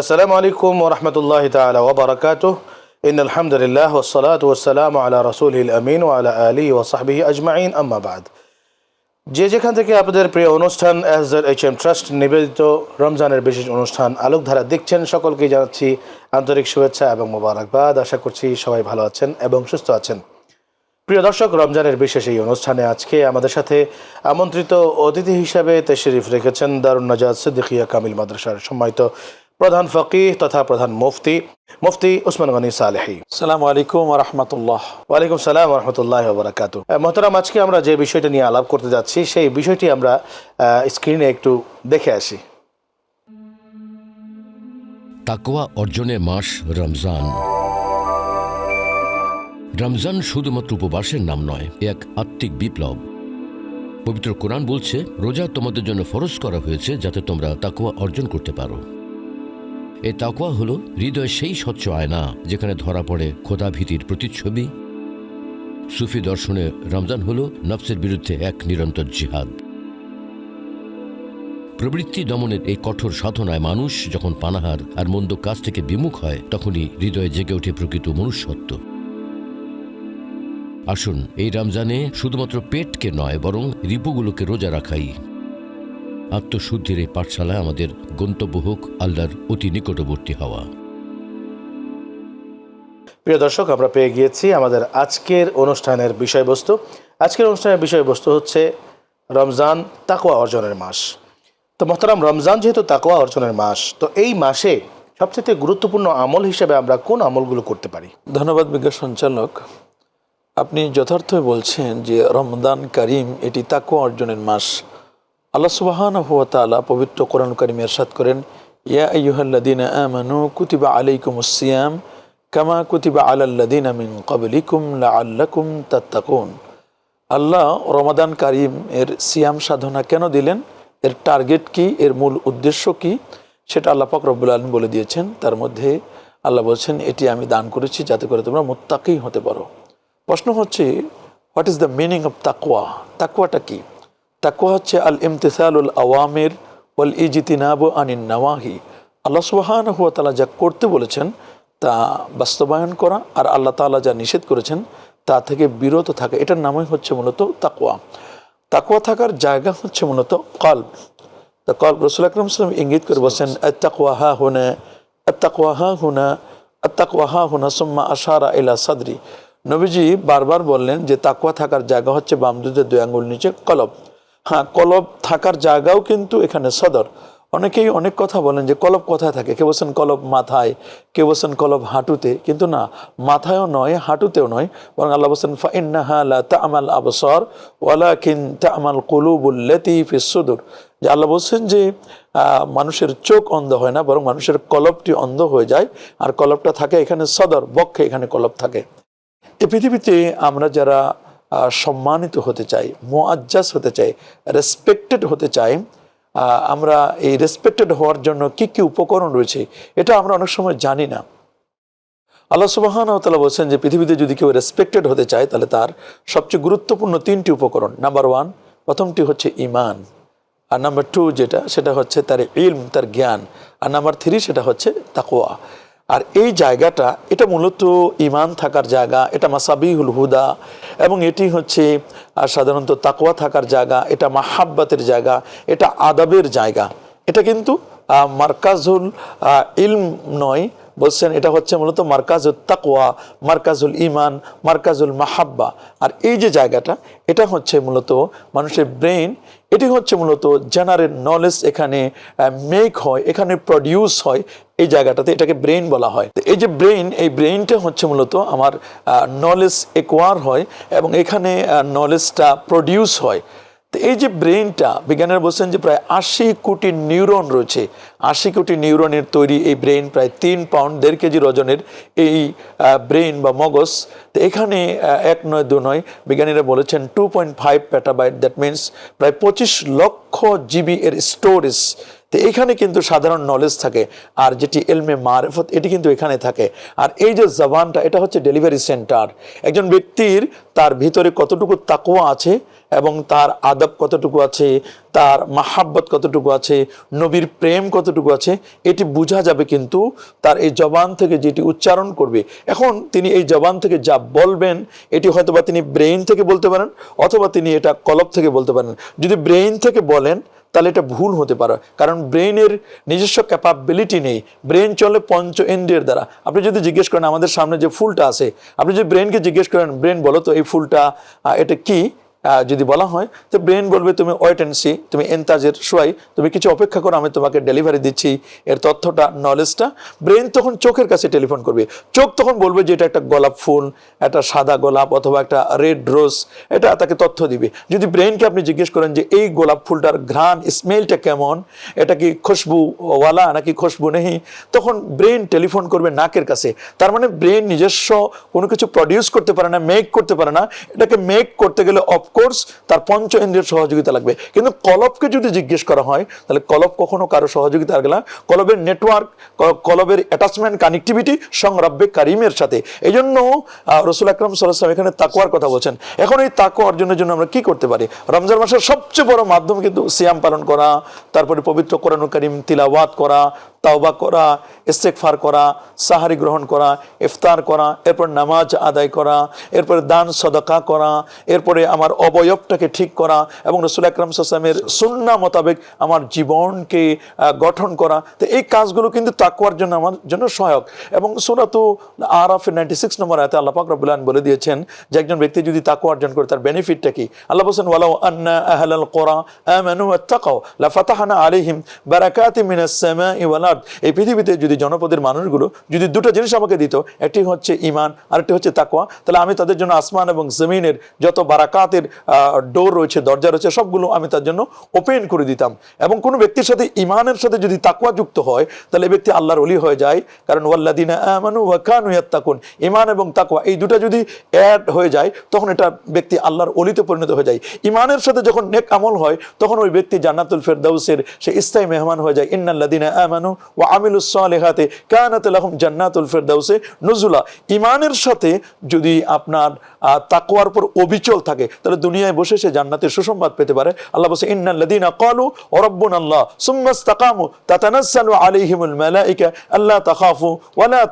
আসসালামু আলাইকুম ওরহমতুল্লাহ তালা ওবরাকাত ইন আলহামদুলিল্লাহ ওসলাত ওসালাম আলা রসুল আমিন আলা আলী ওসাহবি আজমাইন। আম্মাবাদ যে যেখান থেকে আপনাদের প্রিয় অনুষ্ঠান এসজার এইচ এম ট্রাস্ট নিবেদিত রমজানের বিশেষ অনুষ্ঠান আলোকধারা দেখছেন, সকলকে জানাচ্ছি আন্তরিক শুভেচ্ছা এবং মোবারকবাদ। আশা করছি সবাই ভালো আছেন এবং সুস্থ আছেন। প্রিয় দর্শক, রমজানের বিশেষ এই অনুষ্ঠানে আজকে আমাদের সাথে আমন্ত্রিত অতিথি হিসাবে তেশরিফ রেখেছেন দারুণ নাজাদ সিদ্দিকিয়া কামিল মাদ্রাসার সম্মানিত প্রধান ফকিহ তথা প্রধান মুফতি মুফতি উসমান গনি সালেহি। সালাম আলাইকুম রহমতুল্লাহ। ওয়ালাইকুম সালাম রহমতুল্লাহ বরাকাতু মহতারাম আজকে আমরা যে বিষয়টা নিয়ে আলাপ করতে যাচ্ছি সেই বিষয়টি আমরা স্ক্রিনে একটু দেখে আসি। তাকওয়া অর্জনের মাস রমজান। রমজান শুধুমাত্র উপবাসের নাম নয় এক আত্মিক বিপ্লব। পবিত্র কোরআন বলছে রোজা তোমাদের জন্য ফরজ করা হয়েছে যাতে তোমরা তাকুয়া অর্জন করতে পারো। এই তাকওয়া হলো হৃদয় সেই স্বচ্ছ আয়না যেখানে ধরা পড়ে খোদা ভীতির প্রতিচ্ছবি। সুফি দর্শনে রমজান হলো নফসের বিরুদ্ধে এক নিরন্তর জিহাদ। প্রবৃত্তি দমনের এই কঠোর সাধনায় মানুষ যখন পানাহার আর মন্দ কাজ থেকে বিমুখ হয়, তখনই হৃদয়ে জেগে ওঠে প্রকৃত মনুষ্যত্ব। আসুন, এই রমজানে শুধুমাত্র পেটকে নয়, বরং রিপুগুলোকে রোজা রাখাই। আত্মশুদ্ধির এই পাঠশালায় আমাদের গন্তব্য হোক আল্লাহর অতি নিকটবর্তী হওয়া। প্রিয় দর্শক আমরা পেয়ে গিয়েছি আমাদের আজকের অনুষ্ঠানের বিষয়বস্তু। আজকের অনুষ্ঠানের বিষয়বস্তু হচ্ছে রমজান তাকওয়া অর্জনের মাস। তো মহতারাম রমজান যেহেতু তাকোয়া অর্জনের মাস তো এই মাসে সবচেয়ে গুরুত্বপূর্ণ আমল হিসেবে আমরা কোন আমলগুলো করতে পারি? ধন্যবাদ বিজ্ঞ সঞ্চালক। আপনি যথার্থই বলছেন যে রমদান করিম এটি তাকোয়া অর্জনের মাস। আল্লাহ সুবাহান হুয়া তালা পবিত্র কোরআন করিম এরশাদ করেন, ইয়া আইয়ুহাল্লাদিন আমানু কুতিবা আলাইকুম সিয়াম কামা কুতিবা আলাল্লাদিন আমিন কবলিকুম আল্লাকুম তাত্তাকুন। আল্লাহ রমাদান কারিম এর সিয়াম সাধনা কেন দিলেন? এর টার্গেট কি? এর মূল উদ্দেশ্য কি? সেটা আল্লাহ পাক রব্বুল আলম বলে দিয়েছেন। তার মধ্যে আল্লাহ বলছেন, এটি আমি দান করেছি যাতে করে তোমরা মোত্তাকেই হতে পারো। প্রশ্ন হচ্ছে, what is the meaning of তাকুয়া তাকুয়াটা কি? তাকুয়া হচ্ছে আল ইমতিসালুল আওয়ামের ওয়াল ইজিতিনাব আনিন নওয়াহি। আল্লাহ সুবাহান হুয়া তালা যা করতে বলেছেন তা বাস্তবায়ন করা আর আল্লাহ তাআলা যা নিষেধ করেছেন তা থেকে বিরত থাকা, এটার নামই হচ্ছে মূলত তাকুয়া তাকুয়া থাকার জায়গা হচ্ছে মূলত কল্ব। তা কল্ব রসুল আকরম সাল্লাম ইঙ্গিত করে বলছেন তাকুয়া হা হুনা তাকুয়া হা হুনা তাকুয়া হা হুনা সুম্মা আশারা ইলা সাদরি। নবীজি বারবার বললেন যে তাকুয়া থাকার জায়গা হচ্ছে বামদুদের দুই আঙ্গুল নিচে কলব। হ্যাঁ কলব থাকার জায়গাও কিন্তু এখানে সদর। অনেকেই অনেক কথা বলেন যে কলব কোথায় থাকে? কেউ বলছেন কলব মাথায়, কেউ বলছেন কলব হাঁটুতে। কিন্তু না, মাথায়ও নয়, হাঁটুতেও নয়। বরং আল্লাহ বলছেন লা তা'মাল আবসার, ওয়ালাকিন তা'মাল কুলুবুল্লাতি ফিস সুদুর। যে আল্লাহ বলছেন যে মানুষের চোখ অন্ধ হয় না, বরং মানুষের কলবটি অন্ধ হয়ে যায়। আর কলবটা থাকে এখানে সদর, বক্ষে এখানে কলব থাকে। এ পৃথিবীতে আমরা যারা সম্মানিত হতে চাই মোয়াজ্জাস হতে চাই রেসপেক্টেড হতে চাই। আমরা এই রেসপেক্টেড হওয়ার জন্য কি কি উপকরণ রয়েছে, এটা আমরা অনেক সময় জানি না। আল্লাহ সুবাহান তালা বলছেন যে, পৃথিবীতে যদি কেউ রেসপেক্টেড হতে চায়, তাহলে তার সবচেয়ে গুরুত্বপূর্ণ তিনটি উপকরণ। নাম্বার ওয়ান প্রথমটি হচ্ছে ইমান আর নাম্বার টু যেটা, সেটা হচ্ছে তার ইলম, তার জ্ঞান। আর নাম্বার থ্রি সেটা হচ্ছে তাকোয়া আর এই জায়গাটা, এটা মূলত ইমান থাকার জায়গা, এটা মাসাবিহুল হুদা এবং এটি হচ্ছে সাধারণত তাকোয়া থাকার জায়গা, এটা মাহাব্বাতের জায়গা, এটা আদাবের জায়গা। এটা কিন্তু মার্কাজুল ইলম নয় বলছেন, এটা হচ্ছে মূলত মার্কাজুল তাকওয়া, মার্কাজুল ইমান মার্কাজুল মাহাব্বা। আর এই যে জায়গাটা, এটা হচ্ছে মূলত মানুষের ব্রেন এটি হচ্ছে মূলত জেনারেল নলেজ এখানে মেক হয়, এখানে প্রডিউস হয়, এই জায়গাটাতে এটাকে ব্রেন বলা হয়। এই যে ব্রেন এই ব্রেনটা হচ্ছে মূলত আমার নলেজ একোয়ার হয় এবং এখানে নলেজটা প্রডিউস হয়। তো এই যে ব্রেনটা বিজ্ঞানীরা বলছেন যে প্রায় আশি কোটি নিউরন রয়েছে। আশি কোটি নিউরনের তৈরি এই ব্রেন প্রায় তিন পাউন্ড দেড় কেজি ওজনের এই ব্রেন বা মগজ। তো এখানে এক নয়, দু নয়, বিজ্ঞানীরা বলেছেন two point five petabyte that means প্রায় পঁচিশ লক্ষ জিবি এর স্টোরেজ তো এখানে কিন্তু সাধারণ নলেজ থাকে, আর যেটি এলমে মারফত, এটি কিন্তু এখানে থাকে। আর এই যে জবানটা, এটা হচ্ছে ডেলিভারি সেন্টার একজন ব্যক্তির তার ভিতরে কতটুকু তাকুয়া আছে এবং তার আদব কতটুকু আছে, তার মাহাব্বত কতটুকু আছে, নবীর প্রেম কতটুকু আছে, এটি বোঝা যাবে কিন্তু তার এই জবান থেকে যেটি উচ্চারণ করবে। এখন তিনি এই জবান থেকে যা বলবেন, এটি হয়তো বা তিনি ব্রেইন থেকে বলতে পারেন অথবা তিনি এটা কলব থেকে বলতে পারেন। যদি ব্রেইন থেকে বলেন, তাহলে এটা ভুল হতে পারে, কারণ ব্রেইনের নিজস্ব ক্যাপাবিলিটি নেই। ব্রেন চলে পঞ্চ ইন্দ্রিয়ের দ্বারা। আপনি যদি জিজ্ঞেস করেন আমাদের সামনে যে ফুলটা আছে, আপনি যদি ব্রেনকে জিজ্ঞেস করেন ব্রেন বলো তো এই ফুলটা এটা কি? যদি বলা হয়, তো ব্রেন বলবে তুমি ওয়েট অ্যান্ড সি তুমি এন্তাজের শোয়াই, তুমি কিছু অপেক্ষা করো, আমি তোমাকে ডেলিভারি দিচ্ছি। এর তথ্যটা নলেজটা ব্রেন তখন চোখের কাছে টেলিফোন করবে। চোখ তখন বলবে যে এটা একটা গোলাপ ফুল, একটা সাদা গোলাপ অথবা একটা রেড রোজ এটা তাকে তথ্য দিবে। যদি ব্রেনকে আপনি জিজ্ঞেস করেন যে এই গোলাপ ফুলটার ঘ্রাণ স্মেলটা কেমন, এটা কি খুশবুওয়ালা নাকি খুশবু নেই তখন ব্রেন টেলিফোন করবে নাকের কাছে। তার মানে ব্রেন নিজস্ব কোনো কিছু প্রডিউস করতে পারে না মেক করতে পারে না। এটাকে মেক করতে গেলে অফকোর্স তার পঞ্চ ইন্দ্রিয়ের সহযোগিতা লাগবে। কিন্তু কলবকে যদি জিজ্ঞেস করা হয়, তাহলে কলব কখনো কারও সহযোগিতা লাগবে না। কলবের নেটওয়ার্ক কলবের অ্যাটাচমেন্ট কানেক্টিভিটি সংরব্বে কারিমের সাথে। এই জন্য রসুল আকরম সাল্লাম এখানে তাকুয়ার কথা বলছেন। এখন এই তাকুয়া অর্জনের জন্য আমরা কি করতে পারি? রমজান মাসের সবচেয়ে বড় মাধ্যম কিন্তু সিয়াম পালন করা, তারপরে পবিত্র কোরআন করিম তিলাওয়াত করা, তাওবা করা ইস্তেকফার করা, সাহারি গ্রহণ করা, ইফতার করা, এরপর নামাজ আদায় করা, এরপরে দান, সদকা করা, এরপরে আমার অবয়বটাকে ঠিক করা এবং রসুল আকরম সাল্লামের সুন্না মোতাবেক আমার জীবনকে গঠন করা। তো এই কাজগুলো কিন্তু তাকুয়ার জন্য আমার জন্য সহায়ক। এবং সুরাতু আরাফ নাইনটি সিক্স নম্বর আয়তে আল্লাহ পাক রব্বুল বলে দিয়েছেন যে একজন ব্যক্তি যদি তাকুয়া অর্জন করে, তার বেনিফিটটা কি? আল্লাহ বলছেন, ওয়ালাউ আন্না আহলাল কোরা আমানু ওয়াত্তাকাও লাফাতাহনা আলাইহিম বারাকাতিম মিনাস সামাই ওয়াল আরদ। এই পৃথিবীতে যদি জনপদের মানুষগুলো যদি দুটো জিনিস আমাকে দিত, একটি হচ্ছে ঈমান, আরেকটি হচ্ছে তাকওয়া, তাহলে আমি তাদের জন্য আসমান এবং জমিনের যত বারাকাতের ডোর রয়েছে দরজা রয়েছে সবগুলো আমি তার জন্য ওপেন করে দিতাম। এবং কোনো ব্যক্তির সাথে ইমানের সাথে যদি তাকওয়া যুক্ত হয় তাহলে এই ব্যক্তি আল্লাহর অলি হয়ে যায়। কারণ ওয়াল্লাদিনা আমানু ওয়া কানু ইয়াত্তাকুন। ইমান এবং তাকওয়া এই দুটো যদি অ্যাড হয়ে যায় তখন এটা ব্যক্তি আল্লাহর অলিতে পরিণত হয়ে যায়। ইমানের সাথে যখন নেক আমল হয় তখন ওই ব্যক্তি জান্নাতুল ফেরদাউসের সে স্থায়ী মেহমান হয়ে যায়। ইন্নাল্লাদিনা আমানু ওয়া আমিলুস সালিহাতে কানাত লাহুম জান্নাতুল ফেরদাউসে নুজুলা। ইমানের সাথে যদি আপনার আহ, তাকওয়ার উপর অবিচল থাকে তাহলে দুনিয়ায় বসে সে জান্নাতের সুসংবাদ পেতে পারে। আল্লাহ বলছে ইন্নাল্লাদিনা ক্বালু রাব্বুনা আল্লাহ সুম্মা ইসতাকামু তাতানাজ্জালু আলাইহিমুল মালাইকা আল্লা তাখাফু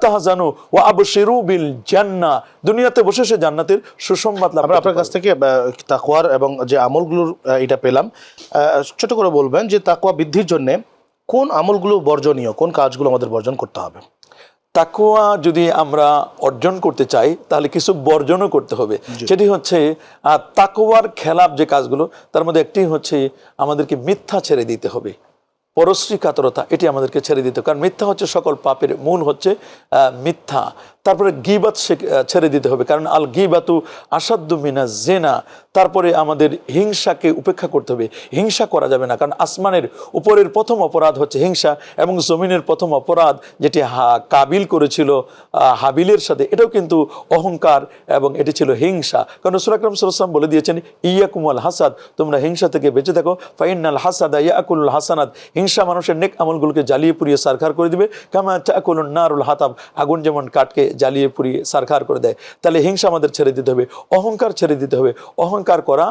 তাহজানু ওয়া আবশিরু বিল জান্নাহ দুনিয়াতে বসে সে জান্নাতের সুসংবাদ লাভ আমরা আপনার কাছ থেকে তাকওয়ার এবং যে আমলগুলোর এটা পেলাম। আহ, ছোট করে বলবেন যে তাকওয়া বৃদ্ধির জন্য কোন আমলগুলো বর্জনীয় কোন কাজগুলো আমাদের বর্জন করতে হবে? তাকুয়া যদি আমরা অর্জন করতে চাই তাহলে কিছু বর্জনও করতে হবে। সেটি হচ্ছে তাকোয়ার খেলাপ যে কাজগুলো তার মধ্যে একটি হচ্ছে আমাদেরকে মিথ্যা ছেড়ে দিতে হবে। পরশ্রী কাতরতা এটি আমাদেরকে ছেড়ে দিতে কারণ মিথ্যা হচ্ছে সকল পাপের, মূল হচ্ছে মিথ্যা। তারপরে গিবাত ছেড়ে দিতে হবে। কারণ আল গিবাতু আসাদ্দু মিনা জেনা। তারপরে আমাদের হিংসাকে উপেক্ষা করতে হবে। হিংসা করা যাবে না। কারণ আসমানের উপরের প্রথম অপরাধ হচ্ছে হিংসা এবং জমিনের প্রথম অপরাধ যেটি হা- কাবিল করেছিল হাবিলের সাথে, এটাও কিন্তু অহংকার এবং এটি ছিল হিংসা। কারণ সুরাকরম সাল্লাম বলে দিয়েছেন, ইয়াকুমাল হাসাদ, তোমরা হিংসা থেকে বেঁচে থাকো। ফাইনাল হাসাদ ইয়াকুল হাসানাদ হিংসা মানুষের নেক আমলগুলোকে জ্বালিয়ে পুড়িয়ে সারখার করে দিবে। কামা চাকুল নারুল হাতাব আগুন যেমন কাঠকে জ্বালিয়ে পুড়িয়ে সারখার করে দেয়, তাহলে হিংসা আমাদের ছেড়ে দিতে হবে, অহংকার ছেড়ে দিতে হবে। অহংকার করা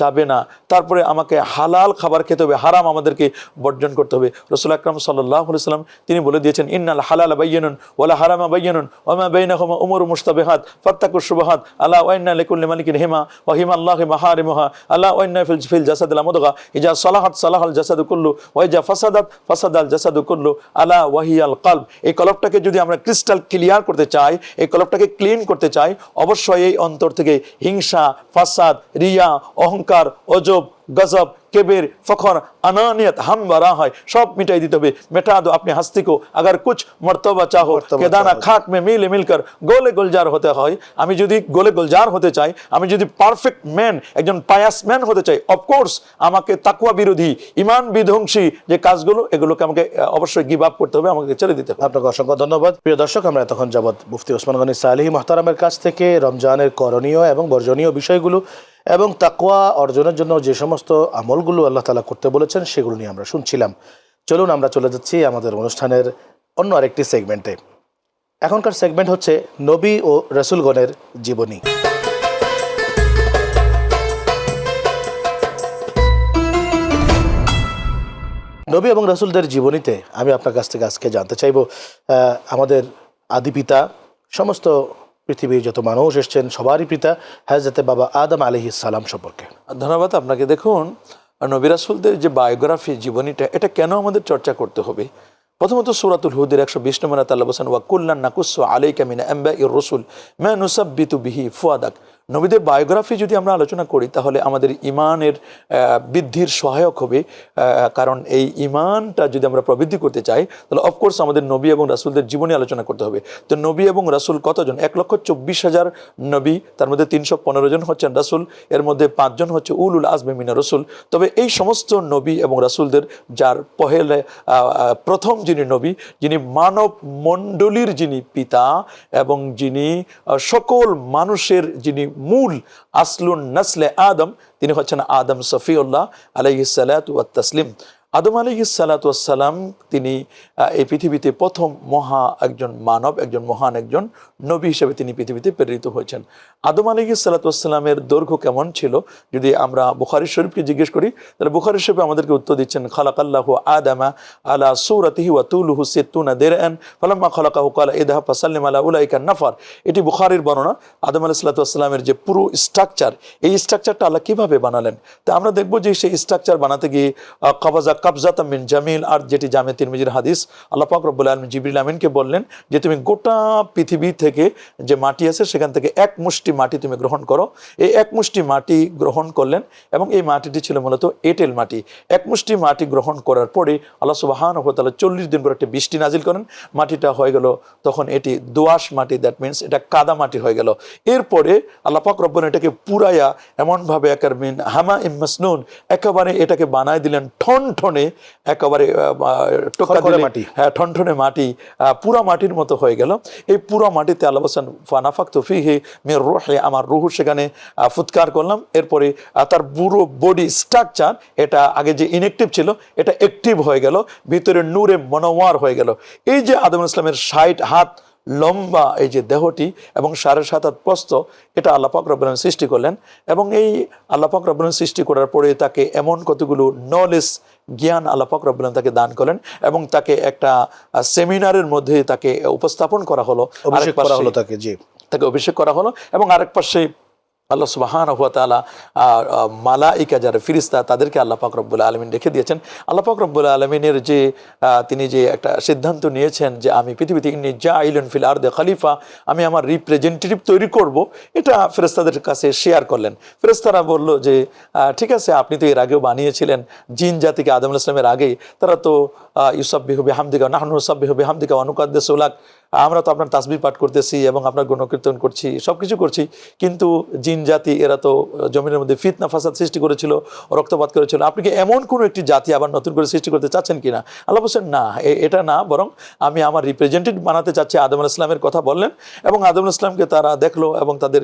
যাবে না। তারপরে আমাকে হালাল খাবার খেতে হবে, হারাম আমাদেরকে বর্জন করতে হবে। রসুল আকরাম সাল্লাহ সাল্লাম তিনি বলে দিয়েছেন, ইন্নাল হালাল বাইয়ানুন ওয়ালা হারামা বাইয়ানুন ওমা বাইনাহুমা উমর মুস্তাবিহাত ফাত্তাকুর সুবাহাত আলা ওয়াইন্না লিকুল্লি মালিকিন হিমা ওয়া হিমা আল্লাহি মাহারিমুহা আলা ওয়াইন্না ফিল ফিল জাসাদিল মুদগা ইজা সালাহাত সালাহাল জাসাদু কুল্লু ওয়া ইজা ফাসাদাত, ফাসাদাল জাসাদু করল আলা ওয়াহিয়াল কলব। এই কলবটাকে যদি আমরা ক্রিস্টাল ক্লিয়ার করতে চাই, এই কলবটাকে ক্লিন করতে চাই, অবশ্যই এই অন্তর থেকে হিংসা, ফাসাদ, রিয়া, অহংকার, অজব, গজব কেবের ফখর আনানিয়ত হাম বারা হয় সব মিটাই দিতে হবে। মেটা দো আপনি হাস্তি কো আগার কুছ মর্তবা চাহো কেদানা খাক মে মিলে মিলকর গোলে গুলজার হতে হয়। আমি যদি গোলে গুলজার হতে চাই আমি যদি পারফেক্ট ম্যান একজন পায়াস ম্যান হতে চাই অফকোর্স আমাকে তাকুয়া বিরোধী ইমান বিধ্বংসী যে কাজগুলো এগুলোকে আমাকে অবশ্যই গিভ আপ করতে হবে আমাকে ছেড়ে দিতে হবে। আপনাকে অসংখ্য ধন্যবাদ। প্রিয় দর্শক আমরা এতক্ষণ যাবৎ মুফতি ওসমান গনি সালিহি মাহতারামের কাছ থেকে রমজানের করণীয় এবং বর্জনীয় বিষয়গুলো এবং তাকোয়া অর্জনের জন্য যে সমস্ত আমলগুলো আল্লাহ তালা করতে বলেছেন, সেগুলো নিয়ে আমরা শুনছিলাম। চলুন আমরা চলে যাচ্ছি আমাদের অনুষ্ঠানের অন্য আরেকটি সেগমেন্টে এখনকার সেগমেন্ট হচ্ছে নবী ও রসুলগণের জীবনী। নবী এবং রসুলদের জীবনীতে আমি আপনার কাছ থেকে আজকে জানতে চাইব আমাদের আদি পিতা, সমস্ত পৃথিবীর যত মানুষ এসছেন, সবারই পিতা হাজরতে বাবা আদম আলহি সালাম সম্পর্কে। ধন্যবাদ আপনাকে। দেখুন, নবী রাসূলদের যে বায়োগ্রাফি জীবনীটা, এটা কেন আমাদের চর্চা করতে হবে? প্রথমত সুরাতুল হুদের একশো বিশ নম্বর তাল্লা বসান ওয়াকুল্লান নাকুস আলাই কামিনা এম্বা ইর রসুল ম্যা নুসাব্বিতু বিহি ফুয়াদাক। নবীদের বায়োগ্রাফি যদি আমরা আলোচনা করি, তাহলে আমাদের ইমানের বৃদ্ধির সহায়ক হবে। কারণ এই ইমানটা যদি আমরা প্রবৃদ্ধি করতে চাই, তাহলে অফকোর্স আমাদের নবী এবং রাসূলদের জীবনী আলোচনা করতে হবে। তো নবী এবং রাসূল কতজন? এক লক্ষ চব্বিশ হাজার নবী, তার মধ্যে তিনশো পনেরো জন হচ্ছেন রাসুল, এর মধ্যে পাঁচজন হচ্ছে উলুল আজমে মিনা রসুল। তবে এই সমস্ত নবী এবং রাসূলদের, যার পহেলে প্রথম যিনি নবী, যিনি মানব মণ্ডলীর যিনি পিতা এবং যিনি সকল মানুষের যিনি মূল আসলুন নাসলে আদম তিনি হচ্ছেন আদম সফিউল্লাহ ওয়াত তাসলিম। আদম আলাইহি সালাতু সালাম তিনি এই পৃথিবীতে প্রথম মহা একজন মানব একজন মহান একজন নবী হিসেবে তিনি পৃথিবীতে প্রেরিত হয়েছেন। আদম আলাইহি সালাতু সালামের দৈর্ঘ্য কেমন ছিল? যদি আমরা বুখারি শরীফকে জিজ্ঞেস করি তাহলে বুখারি শরীফে আমাদেরকে উত্তর দিচ্ছেন খালাকাল্লাহু আদামা আলা সূরাতিহি ওয়া তুলুহু সিত্তুনা দিরআন ফালাম্মা খালাকাহু ক্বালা ইদহাব ফাসাল্লিম আলা উলাইকা নাফার। এটি বুখারীর বর্ণনা। আদম আলাইহিস সালাতু ওয়াসসালামের যে পুরো স্ট্রাকচার এই স্ট্রাকচারটা আল্লাহ কীভাবে বানালেন? তা আমরা দেখব যে সেই স্ট্রাকচার বানাতে গিয়ে আহ, কবাজা কবজাত মিন জামিল আর যেটি জামে তিরমিজির হাদিস। আল্লাহ পাক রব্বুল আলমিন জিবরিল আমিনকে বললেন যে, তুমি গোটা পৃথিবী থেকে যে মাটি আছে, সেখান থেকে এক মুষ্টি মাটি তুমি গ্রহণ করো। এই এক মুষ্টি মাটি গ্রহণ করলেন এবং এই মাটিটি ছিল মূলত এঁটেল মাটি। এক মুষ্টি মাটি গ্রহণ করার পরে আল্লাহ সুবাহান হতালা চল্লিশ দিন পর একটা বৃষ্টি নাজিল করেন। মাটিটা হয়ে গেল তখন এটি দোয়াশ মাটি দ্যাট মিনস এটা কাদা মাটি হয়ে গেল। এরপরে আল্লাহ পাক রব্বন এটাকে পুরাইয়া এমনভাবে একার মিন হামা ইমাসনুন একেবারে এটাকে বানায় দিলেন ঠন ঠনে একেবারে আহ, আহ, টোকা দিলে- মাটি। হ্যাঁ ঠনঠনে মাটি পুরা মাটির মতো হয়ে গেল। এই পুরা মাটিতে আল্লাহ বলছেন ফানাফাক তফিহে মেয়ের রোহে আমার রুহু সেখানে ফুৎকার করলাম। এরপরে তার পুরো বডি স্ট্রাকচার এটা আগে যে ইনএক্টিভ ছিল এটা অ্যাক্টিভ হয়ে গেল ভিতরে নূরে মনোয়ার হয়ে গেল। এই যে আদম ইসলামের ষাট হাত লম্বা এই যে দেহটি এবং সাড়ে সাত হাত প্রস্ত এটা আল্লাহ পাক সৃষ্টি করলেন। এবং এই আল্লাহ পাক সৃষ্টি করার পরে তাকে এমন কতগুলো নলেজ জ্ঞান আল্লাপাক পাক তাকে দান করেন এবং তাকে একটা সেমিনারের মধ্যে তাকে উপস্থাপন করা হলো। অভিষেক করা হলো তাকে জি। তাকে অভিষেক করা হলো এবং আরেক পাশে আল্লাহ সুবাহান হুয়া তালা মালাইকা যারা ফিরিস্তা, তাদেরকে আল্লাহ রব্বুল আলমিন রেখে দিয়েছেন। আল্লাহ রব্বুল আলমিনের যে তিনি যে একটা সিদ্ধান্ত নিয়েছেন যে আমি পৃথিবীতে ইন্নি যা আইলন ফিল আর দে খালিফা, আমি আমার রিপ্রেজেন্টেটিভ তৈরি করব, এটা ফেরেস্তাদের কাছে শেয়ার করলেন। ফেরেস্তারা বলল যে ঠিক আছে, আপনি তো এর আগেও বানিয়েছিলেন, জিন জাতিকে আদম আলাইহিস সালামের আগেই। তারা তো ইউসাব্বিহ বিহামদিকা নাহনু সাব্বিহ বিহামদিকা অনুকাদ্দে সোলাক আমরা তো আপনার তাসবি পাঠ করতেছি এবং আপনার গুণকীর্তন করছি সব কিছু করছি, কিন্তু জিন জাতি, এরা তো জমিনের মধ্যে ফিতনা, ফাসাদ সৃষ্টি করেছিল, রক্তপাত করেছিল। আপনি কি এমন কোনো একটি জাতি আবার নতুন করে সৃষ্টি করতে চাচ্ছেন কিনা? আল্লাহ বলছেন, না এটা না, বরং আমি আমার রিপ্রেজেন্টেটিভ বানাতে চাচ্ছি। আদম ইসলামের কথা বললেন এবং আদম ইসলামকে তারা দেখল এবং তাদের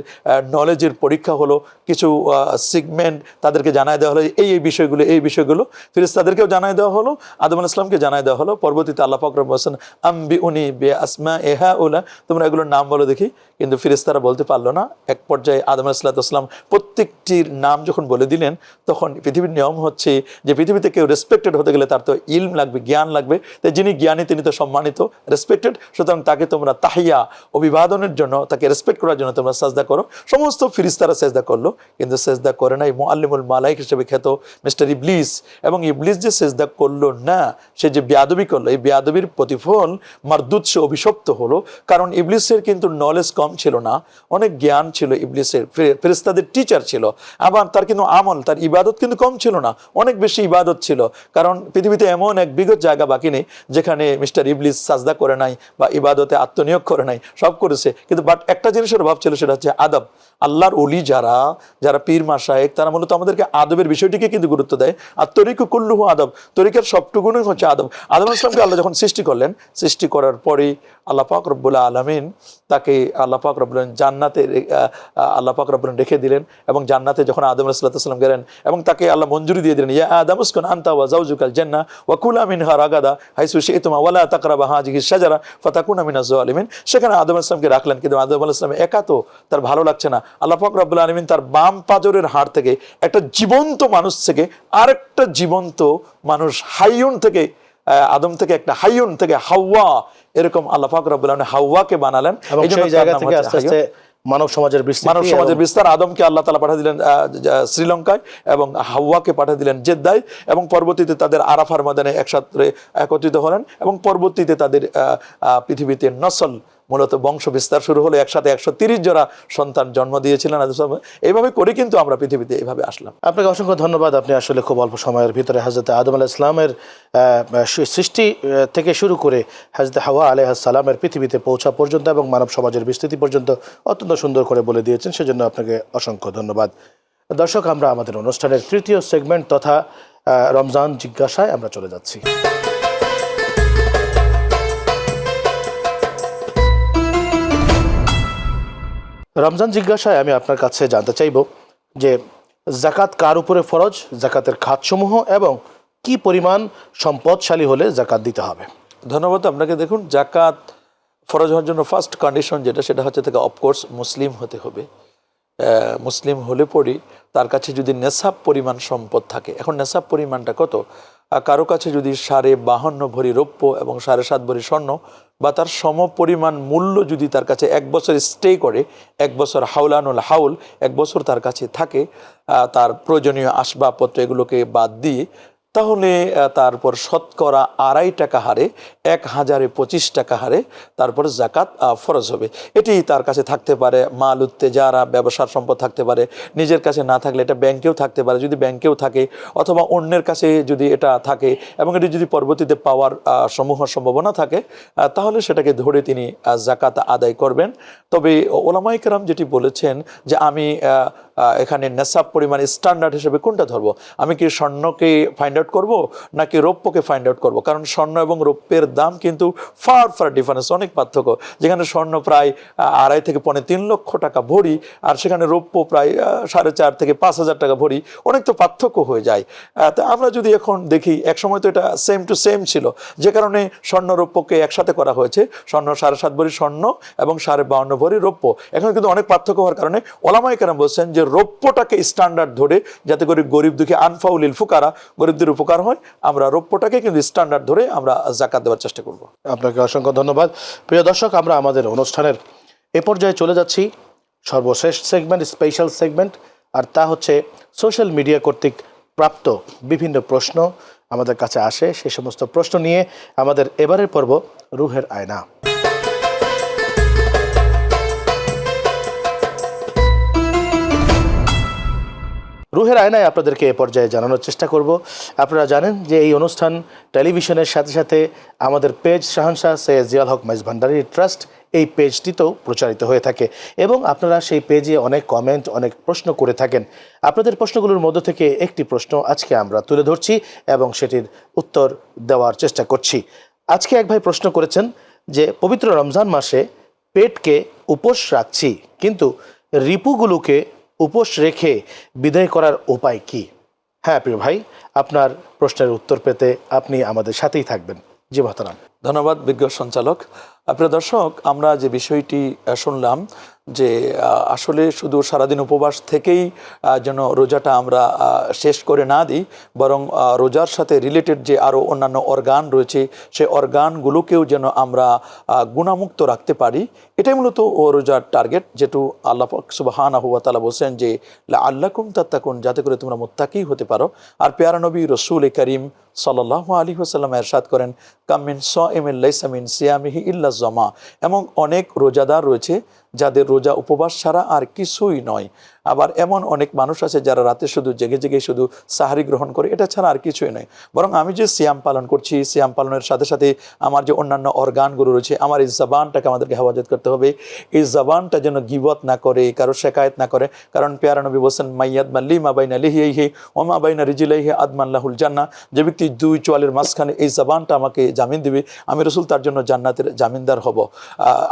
নলেজের পরীক্ষা হলো। কিছু সিগমেন্ট তাদেরকে জানায় দেওয়া হলো, এই এই বিষয়গুলো এই বিষয়গুলো। ফিরিস তাদেরকেও জানায় দেওয়া হলো, আদম ইসলামকে জানায় দেওয়া হলো। পরবর্তীতে আল্লাহ পাকরম বলছেন আম্বি উনি বে আসমা এহা ওলা তোমরা এগুলোর নাম বলো দেখি। কিন্তু ফিরিস্তারা বলতে পারল না। এক পর্যায়ে আদম আলাইসাল্লাম প্রত্যেকটির নাম যখন বলে দিলেন, তখন পৃথিবীর নিয়ম হচ্ছে যে পৃথিবীতে কেউ রেসপেক্টেড হতে গেলে তার তো ইলম লাগবে, জ্ঞান লাগবে। তাই যিনি জ্ঞানী, তিনি তো সম্মানিত রেসপেক্টেড সুতরাং তাকে তোমরা তাহিয়া, অভিবাদনের জন্য, তাকে রেসপেক্ট করার জন্য তোমরা সাজদা করো। সমস্ত ফিরিস্তারা সেজদা করল, কিন্তু সেজদা করে নাই মোয়াল্লিমুল মালাইক হিসেবে খ্যাত মিস্টার ইবলিস। এবং ইবলিস যে সেজদা করল না, সে যে বেয়াদবি করল, এই বেয়াদবির প্রতিফল, মারদুদ সে অভিশপ্ত হলো, কারণ ইবলিসের কিন্তু নলেজ কম ছিল না, অনেক জ্ঞান ছিল ইবলিসের ফে- ফেরেশতাদের টিচার ছিল, আবার তার কিন্তু আমল, তার ইবাদত কিন্তু কম ছিল না, অনেক বেশি ইবাদত ছিল, কারণ পৃথিবীতে এমন এক বিগত জায়গা বাকি নেই, যেখানে মিস্টার ইবলিস সাজদা করে নাই বা ইবাদতে আত্মনিয়োগ করে নাই, সব করেছে, কিন্তু বাট একটা জিনিসের অভাব ছিল, সেটা হচ্ছে আদব, আল্লাহর অলি যারা যারা পীর মাসায়েক তারা মূলত আমাদেরকে আদবের বিষয়টিকে কিন্তু গুরুত্ব দেয়, আর তরিকু কুল্লুহু আদব, তরিকার সবটুকুনই হচ্ছে আদব আদম ইসলামকে আল্লাহ যখন সৃষ্টি করলেন, সৃষ্টি করার পরে আল্লাহ পাক রব্বুল আলমিন তাকে আল্লাহ পাক জান্নাতে আল্লাহ পাক রেখে দিলেন এবং জান্নাতে যখন আদম আলাহিসাল্লাম গেলেন এবং তাকে আল্লাহ মঞ্জুরি দিয়ে দিলেন, ইয়া আদম, উসকুন আনতা ওয়া জাওজুকাল জান্না ওয়া কুলা মিনহা রাগাদা হাইসু শি'তুমা ওয়ালা তাকরাবা হাযিহি শাজারা ফাতাকুনা মিনাজ জালিমিন সেখানে আদম আসলামকে রাখলেন, কিন্তু আদম আলাইহিসসালাম একা তো, তার ভালো লাগছে না। আল্লাহ পাক রব্বুল আলামিন তার বাম পাজরের হাড় থেকে একটা জীবন্ত মানুষ থেকে আরেকটা জীবন্ত মানুষ হাইউন থেকে আদম থেকে একটা হাইয়ুন থেকে হাওয়া এরকম আল্লাহ পাক রব্বুল আলামিন হাওয়াকে বানালেন। এই জন্য জায়গা থেকে আস্তে আস্তে মানব সমাজের বিস্তার মানব সমাজের বিস্তার আদমকে আল্লাহ তালা পাঠিয়ে দিলেন আহ, শ্রীলঙ্কায় এবং হাওয়াকে পাঠিয়ে দিলেন জেদ্দায় এবং পরবর্তীতে তাদের আরাফার ময়দানে একসাথে একত্রিত হলেন এবং পরবর্তীতে তাদের পৃথিবীতে নসল মূলত বংশ বিস্তার শুরু হলো একসাথে একশো তিরিশ জোড়া সন্তান জন্ম দিয়েছিলেন এইভাবে করে কিন্তু আমরা পৃথিবীতে এইভাবে আসলাম। আপনাকে অসংখ্য ধন্যবাদ। আপনি আসলে খুব অল্প সময়ের ভিতরে হাজরত আদম আলাহ ইসলামের সৃষ্টি থেকে শুরু করে হাজরত হাওয়া আলাহ সালামের পৃথিবীতে পৌঁছা পর্যন্ত এবং মানব সমাজের বিস্তৃতি পর্যন্ত অত্যন্ত সুন্দর করে বলে দিয়েছেন, সেজন্য আপনাকে অসংখ্য ধন্যবাদ। দর্শক, আমরা আমাদের অনুষ্ঠানের তৃতীয় সেগমেন্ট তথা রমজান জিজ্ঞাসায় আমরা চলে যাচ্ছি। রমজান জিজ্ঞাসায় আমি আপনার কাছে জানতে চাইব যে জাকাত কার উপরে ফরজ, জাকাতের খাতসমূহ এবং কি পরিমাণ সম্পদশালী হলে জাকাত দিতে হবে? ধন্যবাদ, আপনাকে দেখুন, জাকাত ফরজ হওয়ার জন্য ফার্স্ট কন্ডিশন যেটা, সেটা হচ্ছে থেকে অফকোর্স মুসলিম হতে হবে। মুসলিম হলে পরই তার কাছে যদি নেশাব পরিমাণ সম্পদ থাকে, এখন নেশাব পরিমাণটা কত? কারও কাছে যদি সাড়ে বাহান্ন ভরি রৌপ্য এবং সাড়ে সাত ভরি স্বর্ণ বা তার সম পরিমাণ মূল্য যদি তার কাছে এক বছর স্টে করে, এক বছর হাউলানুল হাউল এক বছর তার কাছে থাকে তার প্রয়োজনীয় আসবাবপত্র এগুলোকে বাদ দিয়ে তাহলে তারপর শতকরা আড়াই টাকা হারে, এক হাজারে পঁচিশ টাকা হারে তারপর জাকাত ফরজ হবে। এটি তার কাছে থাকতে পারে, মাল উত্তেজারা, ব্যবসার সম্পদ থাকতে পারে, নিজের কাছে না থাকলে এটা ব্যাংকেও থাকতে পারে, যদি ব্যাংকেও থাকে, অথবা অন্যের কাছে যদি এটা থাকে এবং এটি যদি পরবর্তীতে পাওয়ার সমূহ সম্ভাবনা থাকে তাহলে সেটাকে ধরে তিনি জাকাত আদায় করবেন। তবে ওলামাইকরাম যেটি বলেছেন যে আমি এখানে নেশাব পরিমাণ স্ট্যান্ডার্ড হিসেবে কোনটা ধরবো? আমি কি স্বর্ণকে ফাইন্ড আউট করব, নাকি রৌপ্যকে ফাইন্ড আউট করব? কারণ স্বর্ণ এবং রৌপ্যের দাম কিন্তু ফার ফার ডিফারেন্স অনেক পার্থক্য। যেখানে স্বর্ণ প্রায় আড়াই থেকে পৌনে তিন লক্ষ টাকা ভরি, আর সেখানে রৌপ্য প্রায় সাড়ে চার থেকে পাঁচ হাজার টাকা ভরি, অনেক তো পার্থক্য হয়ে যায়। তা আমরা যদি এখন দেখি, একসময় তো এটা সেম টু সেম ছিল। যে কারণে স্বর্ণ রৌপ্যকে একসাথে করা হয়েছে। স্বর্ণ সাড়ে সাত ভরি স্বর্ণ এবং সাড়ে বাউন্ন ভরি রৌপ্য। এখন কিন্তু অনেক পার্থক্য হওয়ার কারণে ওলামাই কেরাম বলছেন যে রৌপ্যটাকে স্ট্যান্ডার্ড ধরে, যাতে করে গরিব দুঃখী আনফাউলিল ফুকারা, গরিবদের উপকার হয়, আমরা রৌপ্যটাকে কিন্তু স্ট্যান্ডার্ড ধরে আমরা জাকাত দেওয়ার চেষ্টা করব। আপনাকে অসংখ্য ধন্যবাদ। প্রিয় দর্শক, আমরা আমাদের অনুষ্ঠানের এ পর্যায়ে চলে যাচ্ছি। সর্বশেষ সেগমেন্ট স্পেশাল সেগমেন্ট আর তা হচ্ছে সোশ্যাল মিডিয়া কর্তৃক প্রাপ্ত বিভিন্ন প্রশ্ন আমাদের কাছে আসে। সে সমস্ত প্রশ্ন নিয়ে আমাদের এবারের পর্ব রুহের আয়না। রুহের আয়নায় আপনাদেরকে এ পর্যায়ে জানানোর চেষ্টা করব। আপনারা জানেন যে এই অনুষ্ঠান টেলিভিশনের সাথে সাথে আমাদের পেজ শাহানশাহ সৈয়দ জিয়াল হক মাইজ ভান্ডারি ট্রাস্ট এই পেজটিতেও প্রচারিত হয়ে থাকে এবং আপনারা সেই পেজে অনেক কমেন্ট অনেক প্রশ্ন করে থাকেন। আপনাদের প্রশ্নগুলোর মধ্য থেকে একটি প্রশ্ন আজকে আমরা তুলে ধরছি এবং সেটির উত্তর দেওয়ার চেষ্টা করছি। আজকে এক ভাই প্রশ্ন করেছেন যে, পবিত্র রমজান মাসে পেটকে উপোস রাখছি, কিন্তু রিপুগুলোকে উপোস রেখে বিদায় করার উপায় কি? হ্যাঁ প্রিয় ভাই, আপনার প্রশ্নের উত্তর পেতে আপনি আমাদের সাথেই থাকবেন। জি, মহতারাম। ধন্যবাদ বিজ্ঞ সঞ্চালক। আপনার দর্শক, আমরা যে বিষয়টি শুনলাম যে আসলে শুধু সারাদিন উপবাস থেকেই যেন রোজাটা আমরা শেষ করে না দিই, বরং রোজার সাথে রিলেটেড যে আরও অন্যান্য অর্গান রয়েছে সেই অর্গানগুলোকেও যেন আমরা গুণামুক্ত রাখতে পারি। এটাই মূলত ও রোজার টার্গেট যেটু আল্লাহ সুবাহান আহুয়া তালা বলছেন যে আল্লাকুম তাত্তাকুন যাতে করে তোমরা মোত্তাকি হতে পারো। আর পেয়ারা নবী রসুল করিম সাল্লাহ আলী হুসাল্লাম এরশাদ করেন কামিন স এম এল্লাইসামিন সিয়ামিহি ইল্লা জমা এবং অনেক রোজাদার রয়েছে যাদের রোজা উপবাস ছাড়া আর কিছুই নয়। আবার এমন অনেক মানুষ আছে যারা রাতে শুধু জেগে জেগে শুধু সাহারি গ্রহণ করে, এটা ছাড়া আর কিছুই নয় বরং আমি যে সিয়াম পালন করছি, সিয়াম পালনের সাথে সাথে আমার যে অন্যান্য অর্গানগুলো রয়েছে, আমার এই জবানটাকে আমাদেরকে হেফাজত করতে হবে। এই জবানটা যেন গিবত না করে, কারও শেকায়ত না করে। কারণ পেয়ারা নবী বলছেন, মাইয়াদ মাল্লি মা বাইনা লিহিয়াইহি ওমা বাইনা রিজিলাইহি আদমাল্লাহুল জান্না যে ব্যক্তি দুই চোয়ালের মাঝখানে এই জবানটা আমাকে জামিন দিবে, আমি রসুল তার জন্য জান্নাতের জামিনদার হব।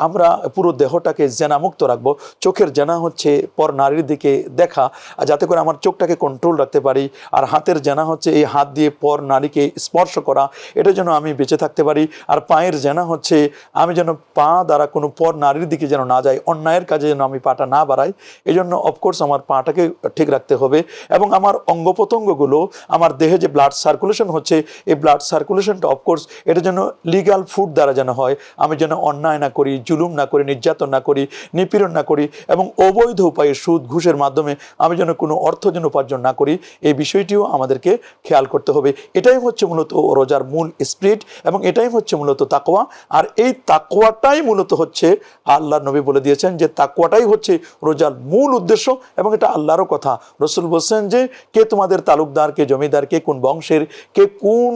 আমরা পুরো দেহটাকে জেনামুক্ত রাখব। চোখের জেনা হচ্ছে পর নারীর দিকে দেখা আর যাতে করে আমার চোখটাকে কন্ট্রোল রাখতে পারি আর হাতের জেনা হচ্ছে এই হাত দিয়ে পর নারীকে স্পর্শ করা, এটা যেন আমি বেঁচে থাকতে পারি আর পায়ের জেনা হচ্ছে আমি যেন পা দ্বারা কোনো পর নারীর দিকে যেন না যাই অন্যায়ের কাজে যেন আমি পাটা না বাড়াই এই জন্য অফকোর্স আমার পাটাকে ঠিক রাখতে হবে এবং আমার অঙ্গ প্রত্যঙ্গগুলো আমার দেহে যে ব্লাড সার্কুলেশন হচ্ছে, এই ব্লাড সার্কুলেশনটা অফকোর্স এটা যেন লিগাল ফুড দ্বারা যেন হয়, আমি যেন অন্যায় না করি, জুলুম না করি, নির্যাতন না করি, নিপীড়ন না করি এবং অবৈধ উপায়ে সুদ, ঘুষের মাধ্যমে আমি যেন কোনো অর্থ যেন উপার্জন না করি, এই বিষয়টিও আমাদেরকে খেয়াল করতে হবে। এটাই হচ্ছে মূলত রোজার মূল স্পিরিট এবং এটাই হচ্ছে মূলত তাকোয়া আর এই তাকোয়াটাই মূলত হচ্ছে আল্লাহ নবী বলে দিয়েছেন যে তাকোয়াটাই হচ্ছে রোজার মূল উদ্দেশ্য এবং এটা আল্লাহরও কথা। রসুল বলছেন যে, কে তোমাদের তালুকদার, কে জমিদার, কে কোন বংশের, কে কোন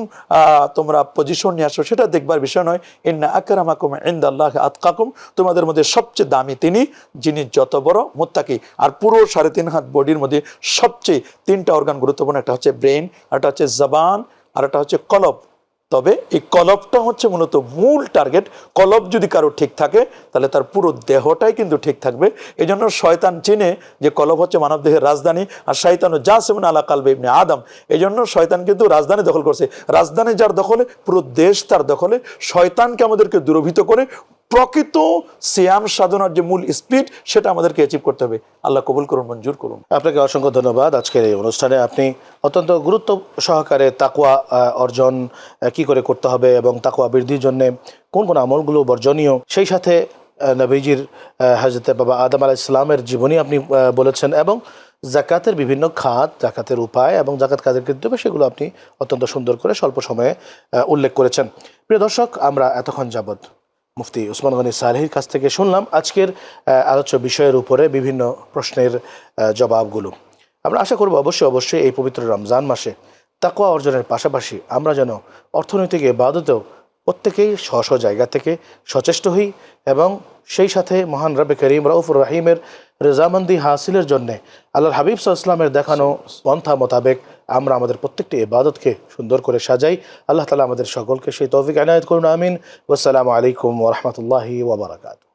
তোমরা পজিশন নিয়ে আসো, সেটা দেখবার বিষয় নয়। ইন্না আকরামাকুম ইনদাল্লাহ আতকাকুম। তোমাদের মধ্যে সবচেয়ে দামি তিনি, যিনি যত বড় মোত্তাকি। আর পুরো সাড়ে তিন হাত বডির মধ্যে সবচেয়ে তিনটা অর্গান গুরুত্বপূর্ণ, একটা হচ্ছে ব্রেন একটা হচ্ছে জবান, আর একটা হচ্ছে কলব। তবে এই কলবটা হচ্ছে মূলত মূল টার্গেট কলব যদি কারও ঠিক থাকে, তাহলে তার পুরো দেহটাই কিন্তু ঠিক থাকবে। এই জন্য শয়তান চিনে যে কলব হচ্ছে মানব দেহের রাজধানী, আর শয়তানও যা সেমন আলা কালবে ইবনে আদম। এই জন্য শয়তান কিন্তু রাজধানী দখল করছে। রাজধানী যার দখলে, পুরো দেশ তার দখলে। শয়তানকে আমাদেরকে দুরভিত করে প্রকৃত সিয়াম সাধনার যে মূল স্পিড, সেটা আমাদেরকে অ্যাচিভ করতে হবে। আল্লাহ কবুল করুন, মঞ্জুর করুন। আপনাকে অসংখ্য ধন্যবাদ আজকের এই অনুষ্ঠানে। আপনি অত্যন্ত গুরুত্ব সহকারে তাকুয়া অর্জন কি করে করতে হবে এবং তাকুয়া বৃদ্ধির জন্য কোন কোন আমলগুলো বর্জনীয়, সেই সাথে নবীজির হাজরতে বাবা আদম আলাহ ইসলামের জীবনী আপনি বলেছেন এবং জাকাতের বিভিন্ন খাত, জাকাতের উপায় এবং জাকাত কাদের করতে হবে সেগুলো আপনি অত্যন্ত সুন্দর করে স্বল্প সময়ে উল্লেখ করেছেন। প্রিয় দর্শক, আমরা এতক্ষণ যাবত মুফতি উসমান গনি সালেহির কাছ থেকে শুনলাম আজকের আলোচ্য বিষয়ের উপরে বিভিন্ন প্রশ্নের জবাবগুলো। আমরা আশা করব অবশ্যই অবশ্যই এই পবিত্র রমজান মাসে তাকওয়া অর্জনের পাশাপাশি আমরা যেন অর্থনৈতিক এবাদতেও প্রত্যেকেই স্ব স্ব জায়গা থেকে সচেষ্ট হই এবং সেই সাথে মহান রবে করিম রউফুর রাহিমের রেজামন্দি হাসিলের জন্যে আল্লাহর হাবিব সাল্লামের দেখানো পন্থা মোতাবেক আমরা আমাদের প্রত্যেকটি ইবাদতকে সুন্দর করে সাজাই। আল্লাহ তালা আমাদের সকলকে সেই তৌফিক আনায়ত করুন, আমিন। ওসালামু আলাইকুম ওরহমতুল্লাহি ওবরাকাতু